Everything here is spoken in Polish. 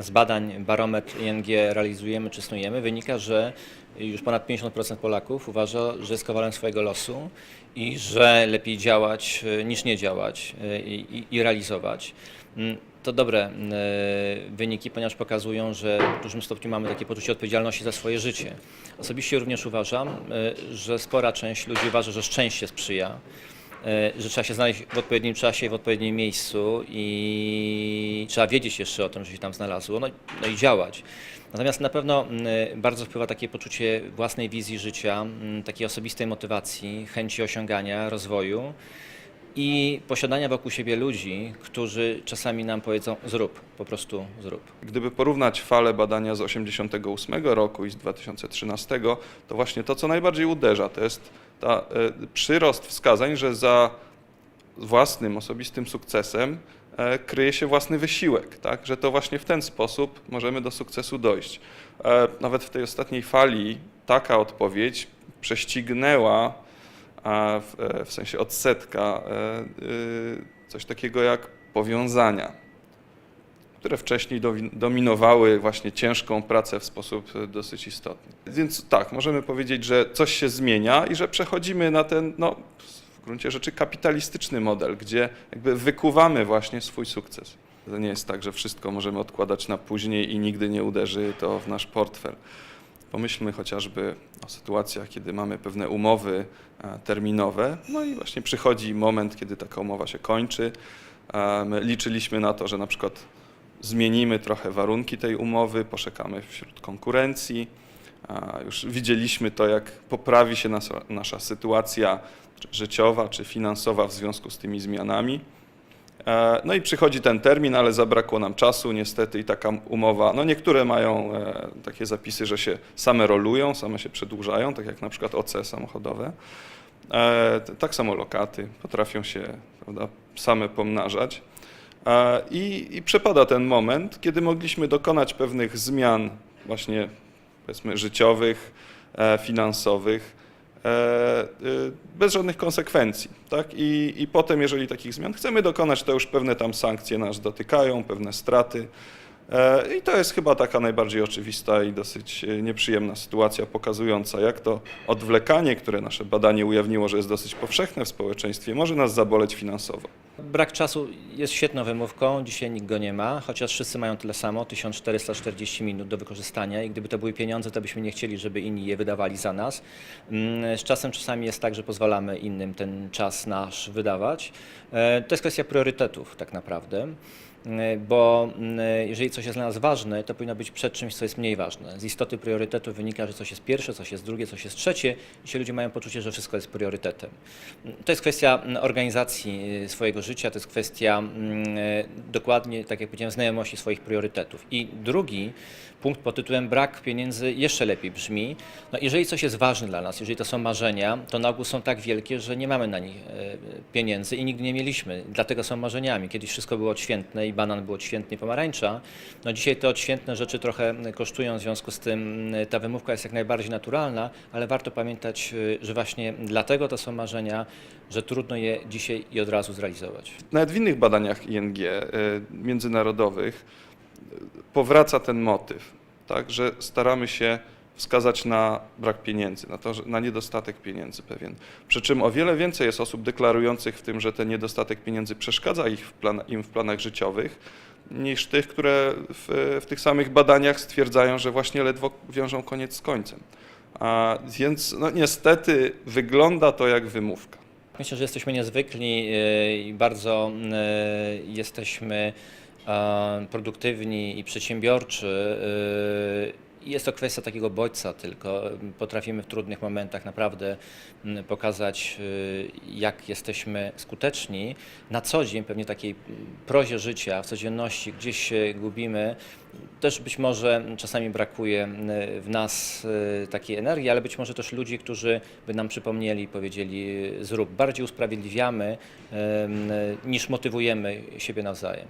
Z badań barometr ING realizujemy czy snujemy wynika, że już ponad 50% Polaków uważa, że jest kowalem swojego losu i że lepiej działać e, niż nie działać e, i, i, i realizować. Mm, To dobre e, wyniki, ponieważ pokazują, że w dużym stopniu mamy takie poczucie odpowiedzialności za swoje życie. Osobiście również uważam, że spora część ludzi uważa, że szczęście sprzyja że trzeba się znaleźć w odpowiednim czasie w odpowiednim miejscu i trzeba wiedzieć jeszcze o tym, że się tam znalazło, no, no i działać. Natomiast na pewno mm, bardzo wpływa takie poczucie własnej wizji życia, takiej osobistej motywacji, chęci osiągania, rozwoju i posiadania wokół siebie ludzi, którzy czasami nam powiedzą zrób, po prostu zrób. Gdyby porównać falę badania z 1988 roku i z 2013, to właśnie to, co najbardziej uderza, to jest ta, e, przyrost wskazań, że za własnym, osobistym sukcesem e, kryje się własny wysiłek, tak? że to właśnie w ten sposób możemy do sukcesu dojść. E, Nawet w tej ostatniej fali taka odpowiedź prześcignęła a w, e, w sensie odsetka e, y, coś takiego jak powiązania które wcześniej dominowały właśnie ciężką pracę w sposób e, dosyć istotny. Więc tak, możemy powiedzieć, że coś się zmienia i że przechodzimy na ten, no, w gruncie rzeczy kapitalistyczny model, gdzie jakby wykuwamy właśnie swój sukces. To nie jest tak, że wszystko możemy odkładać na później i nigdy nie uderzy to w nasz portfel. Pomyślmy chociażby o sytuacjach, kiedy mamy pewne umowy e, terminowe, no i właśnie przychodzi moment, kiedy taka umowa się kończy. E, My liczyliśmy na to, że na przykład zmienimy trochę warunki tej umowy, poszukamy wśród konkurencji. A Już widzieliśmy to, jak poprawi się nasza, nasza sytuacja życiowa czy finansowa w związku z tymi zmianami. E, No i przychodzi ten termin, ale zabrakło nam czasu niestety i taka umowa, no niektóre mają e, takie zapisy, że się same rolują, same się przedłużają, tak jak na przykład OC samochodowe. E, Tak samo lokaty potrafią się prawda, same pomnażać. I, I przepada ten moment, kiedy mogliśmy dokonać pewnych zmian właśnie powiedzmy życiowych, finansowych, bez żadnych konsekwencji. Tak? I, I potem, jeżeli takich zmian chcemy dokonać, to już pewne tam sankcje nas dotykają, pewne straty. E, I to jest chyba taka najbardziej oczywista i dosyć e, nieprzyjemna sytuacja, pokazująca, jak to odwlekanie, które nasze badanie ujawniło, że jest dosyć powszechne w społeczeństwie, może nas zaboleć finansowo. Brak czasu jest świetną wymówką, dzisiaj nikt go nie ma, chociaż wszyscy mają tyle samo, 1440 minut do wykorzystania i gdyby to były pieniądze, to byśmy nie chcieli, żeby inni je wydawali za nas. Mm, Z czasem czasami jest tak, że pozwalamy innym ten czas nasz wydawać. E, To jest kwestia priorytetów tak naprawdę. E, Bo mm, jeżeli coś jest dla nas ważne, to powinno być przed czymś, co jest mniej ważne. Z istoty priorytetu wynika, że coś jest pierwsze, coś jest drugie, coś jest trzecie i się ludzie mają poczucie, że wszystko jest priorytetem. To jest kwestia mm, organizacji y, swojego życia, to jest kwestia mm, y, dokładnie, tak jak powiedziałem, znajomości swoich priorytetów. I drugi punkt pod tytułem brak pieniędzy jeszcze lepiej brzmi. No, jeżeli coś jest ważne dla nas, jeżeli to są marzenia, to na ogół są tak wielkie, że nie mamy na nich e, pieniędzy i nigdy nie mieliśmy. Dlatego są marzeniami. Kiedyś wszystko było odświętne i banan był odświętny i pomarańcza. No dzisiaj te odświętne rzeczy trochę kosztują, w związku z tym ta wymówka jest jak najbardziej naturalna, ale warto pamiętać, że właśnie dlatego to są marzenia, że trudno je dzisiaj i od razu zrealizować. Nawet w innych badaniach ING y, międzynarodowych y, powraca ten motyw, tak, że staramy się wskazać na brak pieniędzy, na, to, na niedostatek pieniędzy pewien. Przy czym o wiele więcej jest osób deklarujących w tym, że ten niedostatek pieniędzy przeszkadza ich w plan, im w planach życiowych, niż tych, które w, w tych samych badaniach stwierdzają, że właśnie ledwo wiążą koniec z końcem. A więc no, niestety wygląda to jak wymówka. Myślę, że jesteśmy niezwykli y, i bardzo y, jesteśmy e, produktywni i przedsiębiorczy. i Jest to kwestia takiego bodźca tylko. Potrafimy w trudnych momentach naprawdę pokazać, y, jak jesteśmy skuteczni. Na co dzień, pewnie takiej prozie życia, w codzienności gdzieś się gubimy. Też być może czasami brakuje w nas takiej energii, ale być może też ludzi, którzy by nam przypomnieli, powiedzieli zrób. Bardziej usprawiedliwiamy niż motywujemy siebie nawzajem.